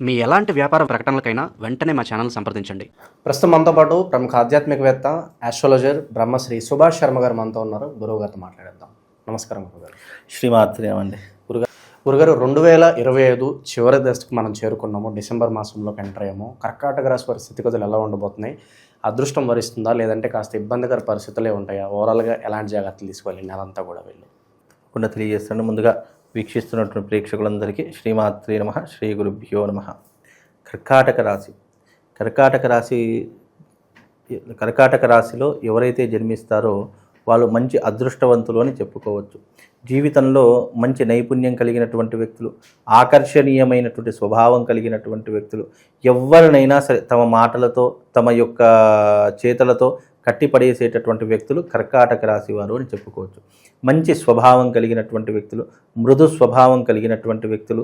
మీ ఎలాంటి వ్యాపార ప్రకటనలకైనా వెంటనే మా ఛానల్ సంప్రదించండి. ప్రస్తుతం మనతో పాటు ప్రముఖ ఆధ్యాత్మికవేత్త ఆస్ట్రాలజర్ బ్రహ్మశ్రీ సుభాష్ శర్మ గారు మనతో ఉన్నారు. గురువు గారితో మాట్లాడేద్దాం. నమస్కారం గురుగారు శ్రీమాత్రేమండి గురుగారు గురుగారు రెండు వేల ఇరవై ఐదు చివరి దశకు మనం చేరుకున్నాము. డిసెంబర్ మాసంలోకి ఎంటర్ అయ్యాము కర్కాటక రాశి వారి స్థితిగతులు ఎలా ఉండబోతున్నాయి అదృష్టం వరిస్తుందా? లేదంటే కాస్త ఇబ్బందికర పరిస్థితులే ఉంటాయా? ఓవరాల్గా ఎలాంటి జాగ్రత్తలు తీసుకోవాలి? నెలంతా కూడా వెళ్ళి. తప్పకుండా తెలియజేస్తాను. ముందుగా వీక్షిస్తున్నటువంటి ప్రేక్షకులందరికీ శ్రీమాత్రి నమ శ్రీ గురుభ్యో నమ. కర్కాటక రాశి. కర్కాటక రాశి కర్కాటక రాశిలో ఎవరైతే జన్మిస్తారో వాళ్ళు మంచి అదృష్టవంతులు అని చెప్పుకోవచ్చు. జీవితంలో మంచి నైపుణ్యం కలిగినటువంటి వ్యక్తులు ఆకర్షణీయమైనటువంటి స్వభావం కలిగినటువంటి వ్యక్తులు ఎవరినైనా సరే తమ మాటలతో తమ యొక్క చేతలతో కట్టిపడేసేటటువంటి వ్యక్తులు కర్కాటక రాశి వారు అని చెప్పుకోవచ్చు. మంచి స్వభావం కలిగినటువంటి వ్యక్తులు మృదు స్వభావం కలిగినటువంటి వ్యక్తులు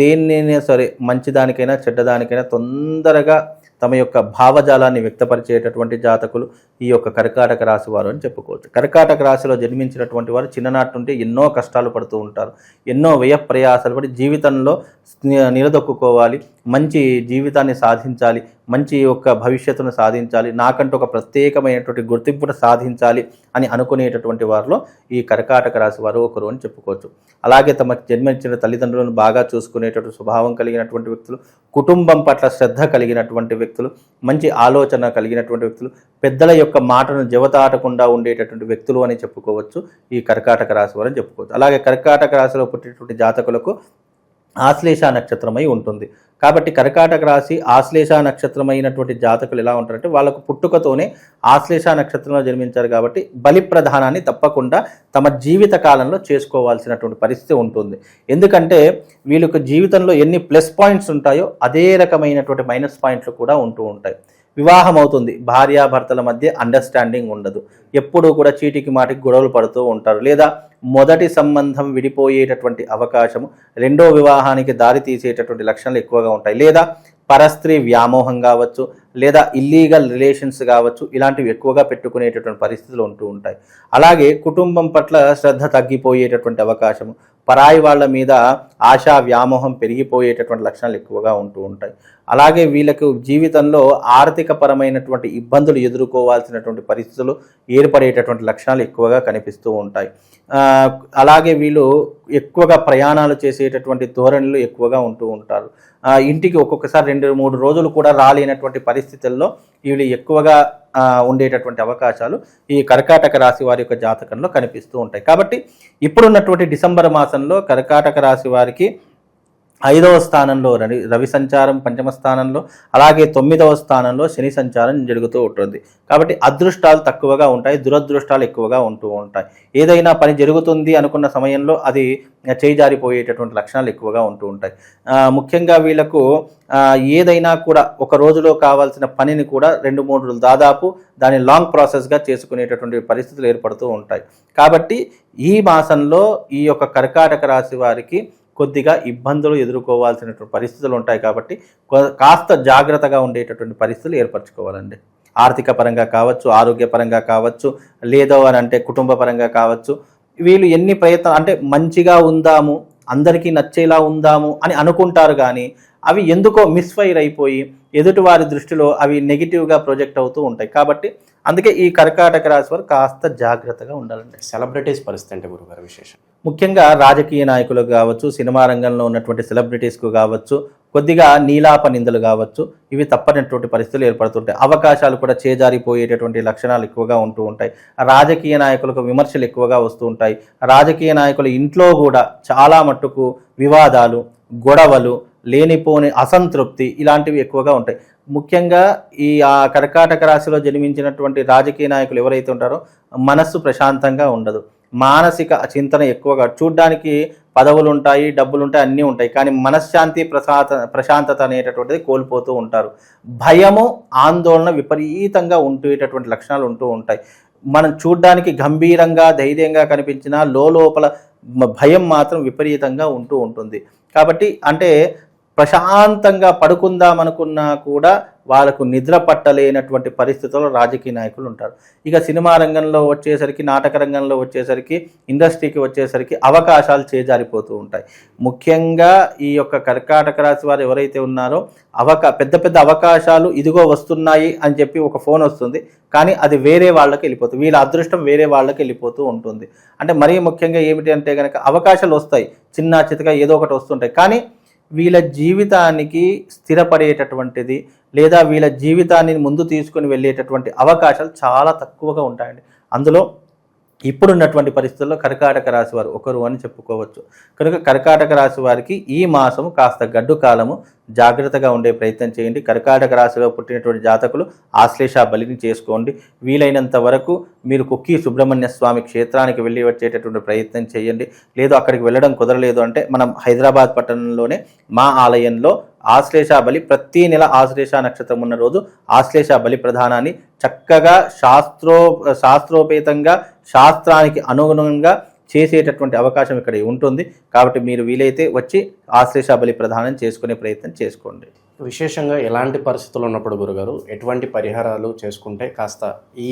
దేన్నైనా సరే మంచిదానికైనా చెడ్డదానికైనా తొందరగా తమ యొక్క భావజాలాన్ని వ్యక్తపరిచేటటువంటి జాతకులు ఈ యొక్క కర్కాటక రాశి వారు అని చెప్పుకోవచ్చు. కర్కాటక రాశిలో జన్మించినటువంటి వారు చిన్ననాటి నుండి ఎన్నో కష్టాలు పడుతూ ఉంటారు. ఎన్నో వ్యయ ప్రయాసాలు పడి జీవితంలో నిలదొక్కుకోవాలి. మంచి జీవితాన్ని సాధించాలి. మంచి ఒక భవిష్యత్తును సాధించాలి నాకంటూ ఒక ప్రత్యేకమైనటువంటి గుర్తింపును సాధించాలి అని అనుకునేటటువంటి వారిలో ఈ కర్కాటక రాశి వారు ఒకరు అని చెప్పుకోవచ్చు. అలాగే తమకు జన్మించిన తల్లిదండ్రులను బాగా చూసుకునేటటువంటి స్వభావం కలిగినటువంటి వ్యక్తులు కుటుంబం పట్ల శ్రద్ధ కలిగినటువంటి వ్యక్తులు మంచి ఆలోచన కలిగినటువంటి వ్యక్తులు పెద్దల యొక్క మాటను జవతాటకుండా ఉండేటటువంటి వ్యక్తులు అని చెప్పుకోవచ్చు ఈ కర్కాటక రాశి వారు అని చెప్పుకోవచ్చు. అలాగే కర్కాటక రాశిలో పుట్టినటువంటి జాతకులకు ఆశ్లేష నక్షత్రమై ఉంటుంది. కాబట్టి కర్కాటక రాశి ఆశ్లేష నక్షత్రమైనటువంటి జాతకులు ఎలా ఉంటారంటే వాళ్ళకు పుట్టుకతోనే ఆశ్లేష నక్షత్రంలో జన్మించారు కాబట్టి బలి ప్రధానాన్ని తప్పకుండా తమ జీవిత కాలంలో చేసుకోవాల్సినటువంటి పరిస్థితి ఉంటుంది. ఎందుకంటే వీళ్ళకు జీవితంలో ఎన్ని ప్లస్ పాయింట్స్ ఉంటాయో అదే రకమైనటువంటి మైనస్ పాయింట్లు కూడా ఉంటూ ఉంటాయి. వివాహం అవుతుంది భార్యాభర్తల మధ్య అండర్స్టాండింగ్ ఉండదు. ఎప్పుడూ కూడా చీటికి మాటికి గొడవలు పడుతూ ఉంటారు. లేదా మొదటి సంబంధం విడిపోయేటటువంటి అవకాశము రెండో వివాహానికి దారి తీసేటటువంటి లక్షణాలు ఎక్కువగా ఉంటాయి. లేదా పరస్త్రీ వ్యామోహం కావచ్చు లేదా ఇల్లీగల్ రిలేషన్స్ కావచ్చు ఇలాంటివి ఎక్కువగా పెట్టుకునేటటువంటి పరిస్థితులు ఉంటూ ఉంటాయి. అలాగే కుటుంబం పట్ల శ్రద్ధ తగ్గిపోయేటటువంటి అవకాశము పరాయి వాళ్ళ మీద ఆశా వ్యామోహం పెరిగిపోయేటటువంటి లక్షణాలు ఎక్కువగా ఉంటూ ఉంటాయి. అలాగే వీళ్ళకు జీవితంలో ఆర్థిక పరమైనటువంటి ఇబ్బందులు ఎదుర్కోవాల్సినటువంటి పరిస్థితులు ఏర్పడేటటువంటి లక్షణాలు ఎక్కువగా కనిపిస్తూ ఉంటాయి. అలాగే వీళ్ళు ఎక్కువగా ప్రయాణాలు చేసేటటువంటి ధోరణులు ఎక్కువగా ఉంటూ ఉంటారు. ఇంటికి ఒక్కొక్కసారి రెండు మూడు రోజులు కూడా రాలేనటువంటి పరిస్థితుల్లో వీళ్ళు ఎక్కువగా ఉండేటటువంటి అవకాశాలు ఈ కర్కాటక రాశి వారి యొక్క జాతకంలో కనిపిస్తూ ఉంటాయి. కాబట్టి ఇప్పుడున్నటువంటి డిసెంబర్ మాసంలో కర్కాటక రాశి వారికి ఐదవ స్థానంలో రవి రవి సంచారం పంచమ స్థానంలో అలాగే తొమ్మిదవ స్థానంలో శని సంచారం జరుగుతూ ఉంటుంది. కాబట్టి అదృష్టాలు తక్కువగా ఉంటాయి దురదృష్టాలు ఎక్కువగా ఉంటూ ఉంటాయి. ఏదైనా పని జరుగుతుంది అనుకున్న సమయంలో అది చేయిజారిపోయేటటువంటి లక్షణాలు ఎక్కువగా ఉంటూ ఉంటాయి. ముఖ్యంగా వీళ్ళకు ఏదైనా కూడా ఒక రోజులో కావాల్సిన పనిని కూడా రెండు మూడు రోజులు దాదాపు దాన్ని లాంగ్ ప్రాసెస్గా చేసుకునేటటువంటి పరిస్థితులు ఏర్పడుతూ ఉంటాయి. కాబట్టి ఈ మాసంలో ఈ యొక్క కర్కాటక రాశి వారికి కొద్దిగా ఇబ్బందులు ఎదుర్కోవాల్సినటువంటి పరిస్థితులు ఉంటాయి కాబట్టి కాస్త జాగ్రత్తగా ఉండేటటువంటి పరిస్థితులు ఏర్పరచుకోవాలండి. ఆర్థిక పరంగా కావచ్చు ఆరోగ్యపరంగా కావచ్చు లేదో అని అంటే కుటుంబ పరంగా కావచ్చు వీళ్ళు ఎన్ని ప్రయత్నాలు అంటే మంచిగా ఉందాము అందరికీ నచ్చేలా ఉందాము అని అనుకుంటారు కానీ అవి ఎందుకో మిస్ఫైర్ అయిపోయి ఎదుటివారి దృష్టిలో అవి నెగిటివ్గా ప్రొజెక్ట్ అవుతూ ఉంటాయి. కాబట్టి అందుకే ఈ కర్కాటక రాశి వారు కాస్త జాగ్రత్తగా ఉండాలండి. సెలబ్రిటీస్ పరిస్థితి అంటే గురుగారు విశేషం. ముఖ్యంగా రాజకీయ నాయకులకు కావచ్చు సినిమా రంగంలో ఉన్నటువంటి సెలబ్రిటీస్కు కావచ్చు కొద్దిగా నీలాప నిందలు కావచ్చు ఇవి తప్పనటువంటి పరిస్థితులు ఏర్పడుతుంటాయి. అవకాశాలు కూడా చేజారిపోయేటటువంటి లక్షణాలు ఎక్కువగా ఉంటూ ఉంటాయి. రాజకీయ నాయకులకు విమర్శలు ఎక్కువగా వస్తూ ఉంటాయి. రాజకీయ నాయకుల ఇంట్లో కూడా చాలా మట్టుకు వివాదాలు గొడవలు లేనిపోని అసంతృప్తి ఇలాంటివి ఎక్కువగా ఉంటాయి. ముఖ్యంగా ఈ ఆ కర్కాటక రాశిలో జన్మించినటువంటి రాజకీయ నాయకులు ఎవరైతే ఉంటారో మనస్సు ప్రశాంతంగా ఉండదు. మానసిక చింతన ఎక్కువగా చూడ్డానికి పదవులు ఉంటాయి డబ్బులు ఉంటాయి అన్నీ ఉంటాయి. కానీ మనశ్శాంతి ప్రశాంత ప్రశాంతత అనేటటువంటిది కోల్పోతూ ఉంటారు. భయము ఆందోళన విపరీతంగా ఉండేటటువంటి లక్షణాలు ఉంటూ ఉంటాయి. మనం చూడ్డానికి గంభీరంగా ధైర్యంగా కనిపించినా లోపల భయం మాత్రం విపరీతంగా ఉంటూ ఉంటుంది. కాబట్టి అంటే ప్రశాంతంగా పడుకుందాం అనుకున్నా కూడా వాళ్ళకు నిద్ర పట్టలేనటువంటి పరిస్థితుల్లో రాజకీయ నాయకులు ఉంటారు. ఇక సినిమా రంగంలో వచ్చేసరికి నాటక రంగంలో వచ్చేసరికి ఇండస్ట్రీకి వచ్చేసరికి అవకాశాలు చేజారిపోతూ ఉంటాయి. ముఖ్యంగా ఈ యొక్క కర్కాటక రాశి వారు ఎవరైతే ఉన్నారో అవకా పెద్ద పెద్ద అవకాశాలు ఇదిగో వస్తున్నాయి అని చెప్పి ఒక ఫోన్ వస్తుంది. కానీ అది వేరే వాళ్ళకి వెళ్ళిపోతుంది వీళ్ళ అదృష్టం వేరే వాళ్ళకి వెళ్ళిపోతూ ఉంటుంది. అంటే మరీ ముఖ్యంగా ఏమిటి అంటే కనుక అవకాశాలు వస్తాయి. చిన్న చితగా ఏదో ఒకటి వస్తుంటాయి. కానీ వీళ్ళ జీవితానికి స్థిరపడేటటువంటిది లేదా వీళ్ళ జీవితాన్ని ముందు తీసుకొని వెళ్ళేటటువంటి అవకాశాలు చాలా తక్కువగా ఉంటాయండి. అందులో ఇప్పుడున్నటువంటి పరిస్థితుల్లో కర్కాటక రాశి వారు ఒకరు అని చెప్పుకోవచ్చు. కనుక కర్కాటక రాశి వారికి ఈ మాసము కాస్త గడ్డు కాలము. జాగ్రత్తగా ఉండే ప్రయత్నం చేయండి. కర్కాటక రాశిలో పుట్టినటువంటి జాతకులు ఆశ్లేష బలిని చేసుకోండి. వీలైనంత వరకు మీరు కుక్కీ సుబ్రహ్మణ్య స్వామి క్షేత్రానికి వెళ్ళి వచ్చేటటువంటి ప్రయత్నం చేయండి. లేదు అక్కడికి వెళ్ళడం కుదరలేదు అంటే మనం హైదరాబాద్ పట్టణంలోనే మా ఆలయంలో ఆశ్లేష బలి ప్రతి నెల ఆశ్లేష నక్షత్రం ఉన్న రోజు ఆశ్లేష బలి ప్రధానాన్ని చక్కగా శాస్త్రో శాస్త్రోపేతంగా శాస్త్రానికి అనుగుణంగా చేసేటటువంటి అవకాశం ఇక్కడ ఉంటుంది. కాబట్టి మీరు వీలైతే వచ్చి ఆశ్లేష బలి ప్రధానం చేసుకునే ప్రయత్నం చేసుకోండి. విశేషంగా ఎలాంటి పరిస్థితులు ఉన్నప్పుడు గురుగారు ఎటువంటి పరిహారాలు చేసుకుంటే కాస్త ఈ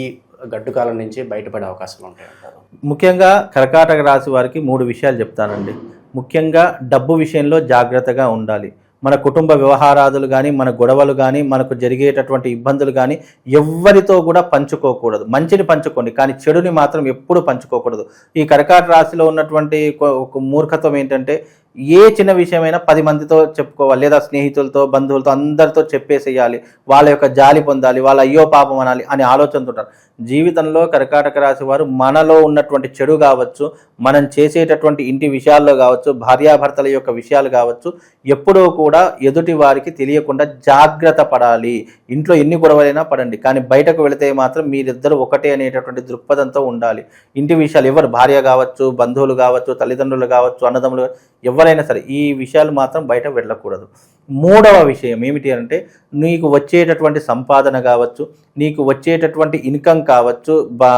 గడ్డు కాలం నుంచి బయటపడే అవకాశాలు ఉంటాయి అంటారు? ముఖ్యంగా కర్కాటక రాశి వారికి మూడు విషయాలు చెప్తానండి. ముఖ్యంగా డబ్బు విషయంలో జాగ్రత్తగా ఉండాలి. మన కుటుంబ వ్యవహారాదులు కానీ మన గొడవలు కానీ మనకు జరిగేటటువంటి ఇబ్బందులు కానీ ఎవ్వరితో కూడా పంచుకోకూడదు. మంచిని పంచుకోండి కానీ చెడుని మాత్రం ఎప్పుడు పంచుకోకూడదు. ఈ కర్కాట రాశిలో ఉన్నటువంటి ఒక మూర్ఖత్వం ఏంటంటే ఏ చిన్న విషయమైనా పది మందితో చెప్పుకోవాలి లేదా స్నేహితులతో బంధువులతో అందరితో చెప్పేసేయాలి వాళ్ళ యొక్క జాలి పొందాలి వాళ్ళ అయ్యో పాపం అనాలి అని ఆలోచనతో ఉంటారు జీవితంలో కర్కాటక రాశి వారు మనలో ఉన్నటువంటి చెడు కావచ్చు మనం చేసేటటువంటి ఇంటి విషయాల్లో కావచ్చు భార్యాభర్తల యొక్క విషయాలు కావచ్చు ఎప్పుడూ కూడా ఎదుటి వారికి తెలియకుండా జాగ్రత్త పడాలి. ఇంట్లో ఎన్ని గొడవలైనా పడండి కానీ బయటకు వెళితే మాత్రం మీరిద్దరు ఒకటే అనేటటువంటి దృక్పథంతో ఉండాలి. ఇంటి విషయాలు ఎవరు భార్య కావచ్చు బంధువులు కావచ్చు తల్లిదండ్రులు కావచ్చు అన్నదమ్ములు ఎవరు ఎవరైనా సరే ఈ విషయాలు మాత్రం బయట వెళ్ళకూడదు. మూడవ విషయం ఏమిటి అంటే నీకు వచ్చేటటువంటి సంపాదన కావచ్చు నీకు వచ్చేటటువంటి ఇన్కమ్ కావచ్చు బా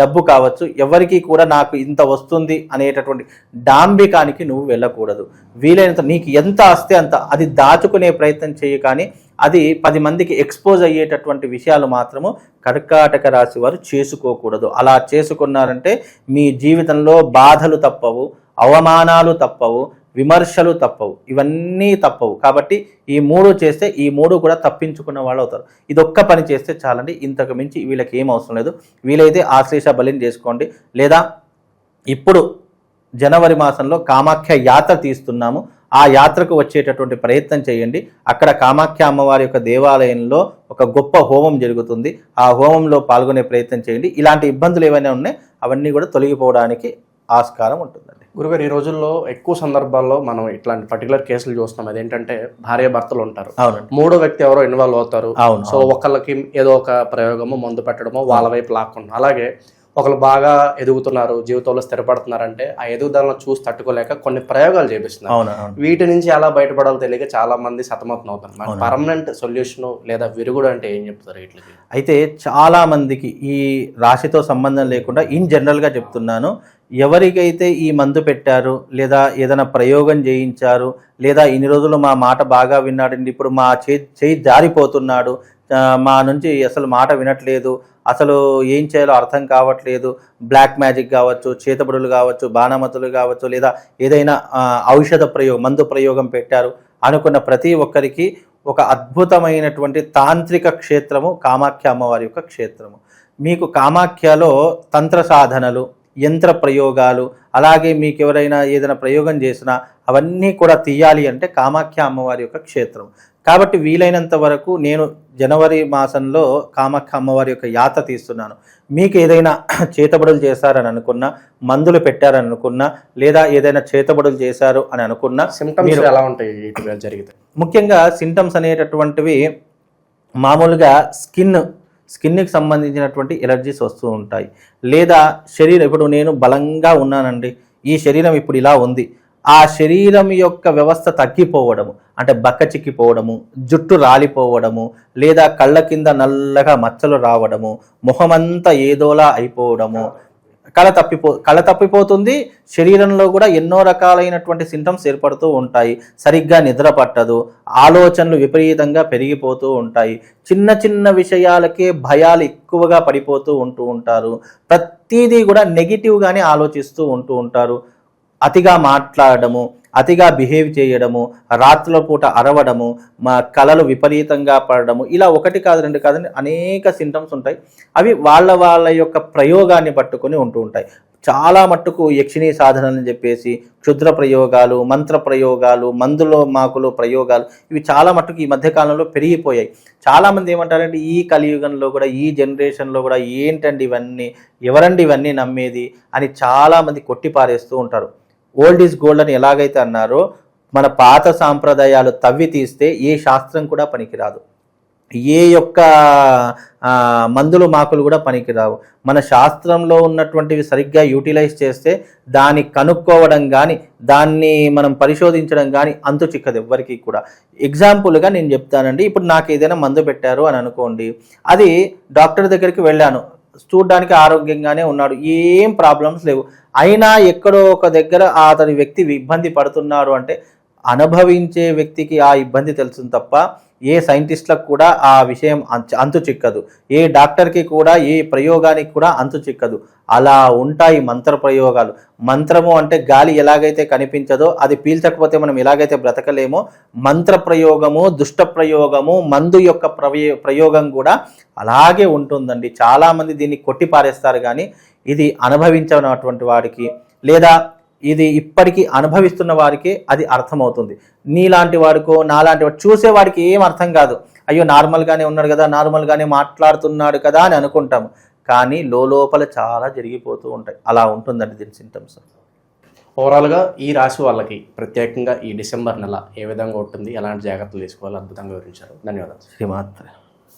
డబ్బు కావచ్చు ఎవరికి కూడా నాకు ఇంత వస్తుంది అనేటటువంటి డాంబికానికి నువ్వు వెళ్ళకూడదు. వీలైనంత నీకు ఎంత వస్తే అంత అది దాచుకునే ప్రయత్నం చేయ కానీ అది పది మందికి ఎక్స్పోజ్ అయ్యేటటువంటి విషయాలు మాత్రము కర్కాటక రాశి వారు చేసుకోకూడదు. అలా చేసుకున్నారంటే మీ జీవితంలో బాధలు తప్పవు అవమానాలు తప్పవు విమర్శలు తప్పవు. ఇవన్నీ తప్పవు. కాబట్టి ఈ మూడు చేస్తే ఈ మూడు కూడా తప్పించుకున్న వాళ్ళు అవుతారు. ఇది ఒక్క పని చేస్తే చాలండి. ఇంతకు మించి వీళ్ళకి ఏం అవసరం లేదు. వీలైతే ఆశ్లేష బలిని చేసుకోండి. లేదా ఇప్పుడు జనవరి మాసంలో కామాఖ్య యాత్ర తీస్తున్నాము. ఆ యాత్రకు వచ్చేటటువంటి ప్రయత్నం చేయండి. అక్కడ కామాఖ్య అమ్మవారి యొక్క దేవాలయంలో ఒక గొప్ప హోమం జరుగుతుంది. ఆ హోమంలో పాల్గొనే ప్రయత్నం చేయండి. ఇలాంటి ఇబ్బందులు ఏవైనా ఉన్నాయి అవన్నీ కూడా తొలగిపోవడానికి ఆస్కారం ఉంటుందండి. గురుగారు ఈ రోజుల్లో ఎక్కువ సందర్భాల్లో మనం ఇట్లాంటి పర్టికులర్ కేసులు చూస్తున్నాం. అదేంటంటే భార్య భర్తలు ఉంటారు. మూడో వ్యక్తి ఎవరో ఇన్వాల్వ్ అవుతారు. సో ఒకళ్ళకి ఏదో ఒక ప్రయోగము మందు పెట్టడమో వాళ్ళ వైపు లాక్కుండా అలాగే ఒకళ్ళు బాగా ఎదుగుతున్నారు జీవితంలో స్థిరపడుతున్నారంటే ఆ ఎదుగుదలను చూసి తట్టుకోలేక కొన్ని ప్రయోగాలు చేపిస్తున్నారు. వీటి నుంచి ఎలా బయటపడాలో తెలియక చాలా మంది సతమతం అవుతారు మరి పర్మనెంట్ సొల్యూషన్ లేదా విరుగుడు అంటే ఏం చెప్తారు వీటికి? అయితే చాలా మందికి ఈ రాశితో సంబంధం లేకుండా ఇన్ జనరల్గా చెప్తున్నాను. ఎవరికైతే ఈ మందు పెట్టారు లేదా ఏదైనా ప్రయోగం చేయించారు లేదా ఇన్ని రోజులు మా మాట బాగా విన్నాడండి ఇప్పుడు మా చే చేయి జారిపోతున్నాడు మా నుంచి అసలు మాట వినట్లేదు అసలు ఏం చేయాలో అర్థం కావట్లేదు. బ్లాక్ మ్యాజిక్ కావచ్చు చేతబడులు కావచ్చు బాణమతులు కావచ్చు లేదా ఏదైనా ఔషధ ప్రయోగం మందు ప్రయోగం పెట్టారు అనుకున్న ప్రతి ఒక్కరికి ఒక అద్భుతమైనటువంటి తాంత్రిక క్షేత్రము కామాఖ్య అమ్మవారి యొక్క క్షేత్రము. మీకు కామాఖ్యలో తంత్ర సాధనలు యంత్ర ప్రయోగాలు అలాగే మీకు ఎవరైనా ఏదైనా ప్రయోగం చేసినా అవన్నీ కూడా తీయాలి అంటే కామాఖ్య అమ్మవారి యొక్క క్షేత్రం. కాబట్టి వీలైనంత వరకు నేను జనవరి మాసంలో కామాఖ్య అమ్మవారి యొక్క యాత్ర తీస్తున్నాను. మీకు ఏదైనా చేతబడులు చేశారని అనుకున్నా మందులు పెట్టారని అనుకున్నా లేదా ఏదైనా చేతబడులు చేశారు అని అనుకున్నా సిమ్టమ్స్ మీరు- ఎలా ఉంటాయి జరిగితే? ముఖ్యంగా సింటమ్స్ అనేటటువంటివి మామూలుగా స్కిన్ స్కిన్కి సంబంధించినటువంటి ఎలర్జీస్ వస్తూ ఉంటాయి. లేదా శరీరం ఇప్పుడు నేను బలంగా ఉన్నానండి ఈ శరీరం ఇప్పుడు ఇలా ఉంది. ఆ శరీరం యొక్క వ్యవస్థ తగ్గిపోవడము అంటే బక్క చిక్కిపోవడము జుట్టు రాలిపోవడము లేదా కళ్ళ కింద నల్లగా మచ్చలు రావడము ముఖమంతా ఏదోలా అయిపోవడము కళ తప్పిపో కళ తప్పిపోతుంది. శరీరంలో కూడా ఎన్నో రకాలైనటువంటి సింటమ్స్ ఏర్పడుతూ ఉంటాయి. సరిగ్గా నిద్ర పట్టదు. ఆలోచనలు విపరీతంగా పెరిగిపోతూ ఉంటాయి. చిన్న చిన్న విషయాలకే భయాలు ఎక్కువగా పడిపోతూ ఉంటూ ఉంటారు. ప్రతిదీ కూడా నెగిటివ్గానే ఆలోచిస్తూ ఉంటూ ఉంటారు. అతిగా మాట్లాడడము అతిగా బిహేవ్ చేయడము రాత్రుల పూట అరవడము మా కళలు విపరీతంగా పడడము ఇలా ఒకటి కాదు రెండు కాదని అనేక సింటమ్స్ ఉంటాయి. అవి వాళ్ళ వాళ్ళ యొక్క ప్రయోగాన్ని పట్టుకొని ఉంటూ ఉంటాయి. చాలా మట్టుకు యక్షిణీ సాధనలు అని చెప్పేసి క్షుద్ర ప్రయోగాలు మంత్ర ప్రయోగాలు మందులో మాకులు ప్రయోగాలు ఇవి చాలా మట్టుకు ఈ మధ్యకాలంలో పెరిగిపోయాయి. చాలామంది ఏమంటారంటే ఈ కలియుగంలో కూడా ఈ జనరేషన్లో కూడా ఏంటండి ఇవన్నీ? ఎవరండి ఇవన్నీ నమ్మేది? అని చాలామంది కొట్టిపారేస్తూ ఉంటారు. ఓల్డ్ ఈజ్ గోల్డ్ అని ఎలాగైతే అన్నారో మన పాత సాంప్రదాయాలు తవ్వి తీస్తే ఏ శాస్త్రం కూడా పనికిరాదు. ఏ యొక్క మందులు మాకులు కూడా పనికిరావు. మన శాస్త్రంలో ఉన్నటువంటివి సరిగ్గా యూటిలైజ్ చేస్తే దాన్ని కనుక్కోవడం కానీ దాన్ని మనం పరిశోధించడం కానీ అంతు చిక్కదు ఎవ్వరికీ కూడా. ఎగ్జాంపుల్గా నేను చెప్తానండి. ఇప్పుడు నాకు ఏదైనా మందు పెట్టారు అని అనుకోండి అది డాక్టర్ దగ్గరికి వెళ్ళాను. చూడడానికి ఆరోగ్యంగానే ఉన్నాడు. ఏం ప్రాబ్లమ్స్ లేవు. అయినా ఎక్కడో ఒక దగ్గర అతని వ్యక్తి ఇబ్బంది పడుతున్నారు అంటే అనుభవించే వ్యక్తికి ఆ ఇబ్బంది తెలుసు తప్ప ఏ సైంటిస్ట్లకు కూడా ఆ విషయం అంతు చిక్కదు. ఏ డాక్టర్కి కూడా ఏ ప్రయోగానికి కూడా అంతు చిక్కదు. అలా ఉంటాయి మంత్ర ప్రయోగాలు. మంత్రము అంటే గాలి ఎలాగైతే కనిపించదో అది పీల్చకపోతే మనం ఎలాగైతే బ్రతకలేమో మంత్ర ప్రయోగము దుష్ట ప్రయోగము మందు యొక్క ప్రవే- ప్రయోగం కూడా అలాగే ఉంటుందండి. చాలామంది దీన్ని కొట్టిపారేస్తారు కానీ ఇది అనుభవించినటువంటి వాడికి లేదా ఇది ఇప్పటికీ అనుభవిస్తున్న వారికి అది అర్థమవుతుంది. నీలాంటి వాడికో నాలాంటి వాడు చూసేవాడికి ఏం అర్థం కాదు. అయ్యో నార్మల్గానే ఉన్నాడు కదా నార్మల్గానే మాట్లాడుతున్నాడు కదా అని అనుకుంటాము. కానీ లోపల చాలా జరిగిపోతూ ఉంటాయి. అలా ఉంటుందండి దీని సింటమ్స్. ఓవరాల్గా ఈ రాశి వాళ్ళకి ప్రత్యేకంగా ఈ డిసెంబర్ నెల ఏ విధంగా ఉంటుంది? ఎలాంటి జాగ్రత్తలు తీసుకోవాలో? అద్భుతంగా వివరించారు. ధన్యవాదాలు. శ్రీమాత్ర.